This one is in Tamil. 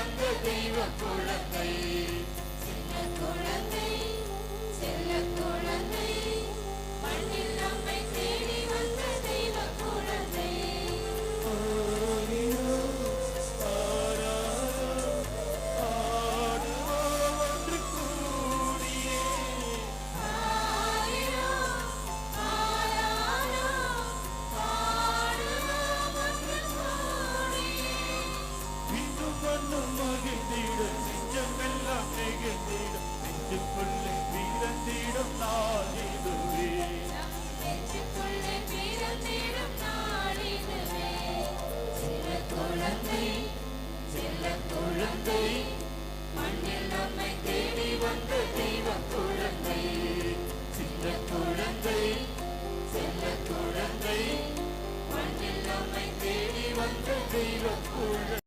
அந்த தெய்வ குலத்தை மண்ணும் மகிழ்ந்திடும். நெஞ்சமெல்லாம் நெகிழ்ந்திடும். நெஞ்சுக்குள்ளே பிறந்திடும் நாளிதுவே நெஞ்சுக்குள்ளே பிறந்திடும் நாளிதுவே சில குழந்தை சில குழந்தை. மண்ணில் நம்மை தேடி வந்த தெய்வ குழந்தை. சின்ன குழந்தை செல்ல குழந்தை. மண்ணில் நம்மை தேடி வந்த தெய்வ குழந்தை.